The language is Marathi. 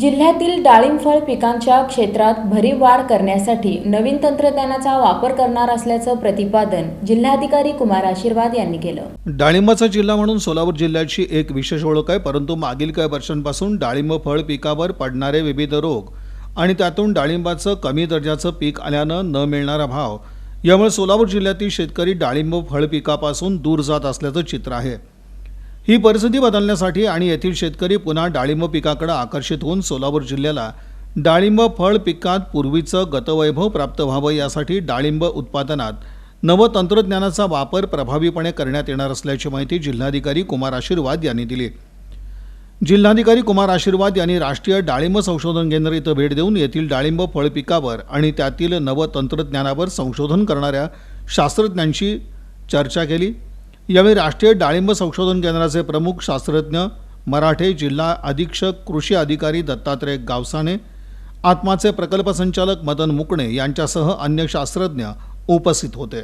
जिल्ह्यातील डाळिंब फळ पिकांच्या क्षेत्रात भरीव वाढ करण्यासाठी नवीन तंत्रज्ञानाचा वापर करणार असल्याचं प्रतिपादन जिल्हाधिकारी कुमार आशीर्वाद यांनी केलं. डाळिंबाचा जिल्हा म्हणून सोलापूर जिल्ह्याची एक विशेष ओळख आहे परंतु मागील काही वर्षांपासून डाळिंब फळ पिकावर पडणारे विविध रोग आणि त्यातून डाळिंबाचं कमी दर्जाचं पीक आल्यानं न मिळणारा भाव. यामुळे सोलापूर जिल्ह्यातील शेतकरी डाळिंब फळ पिकापासून दूर जात असल्याचं चित्र आहे. ही परिस्थिती बदलण्यासाठी आणि येथील शेतकरी पुन्हा डाळिंब पिकाकडे आकर्षित होऊन सोलापूर जिल्ह्याला डाळिंब फळ पिकात पूर्वीचं गतवैभव प्राप्त व्हावं यासाठी डाळिंब उत्पादनात नवं तंत्रज्ञानाचा वापर प्रभावीपणे करण्यात येणार असल्याची माहिती जिल्हाधिकारी कुमार आशीर्वाद यांनी दिली. जिल्हाधिकारी कुमार आशीर्वाद यांनी राष्ट्रीय डाळिंब संशोधन केंद्र इथं भेट देऊन येथील डाळिंब फळ पिकावर आणि त्यातील नवं तंत्रज्ञानावर संशोधन करणाऱ्या शास्त्रज्ञांशी चर्चा केली. यावेळी राष्ट्रीय डाळिंब संशोधन केंद्राचे प्रमुख शास्त्रज्ञ मराठे जिल्हा अधीक्षक कृषी अधिकारी दत्तात्रय गावसाने आत्माचे प्रकल्प संचालक मदन मुकणे यांच्यासह अन्य शास्त्रज्ञ उपस्थित होते.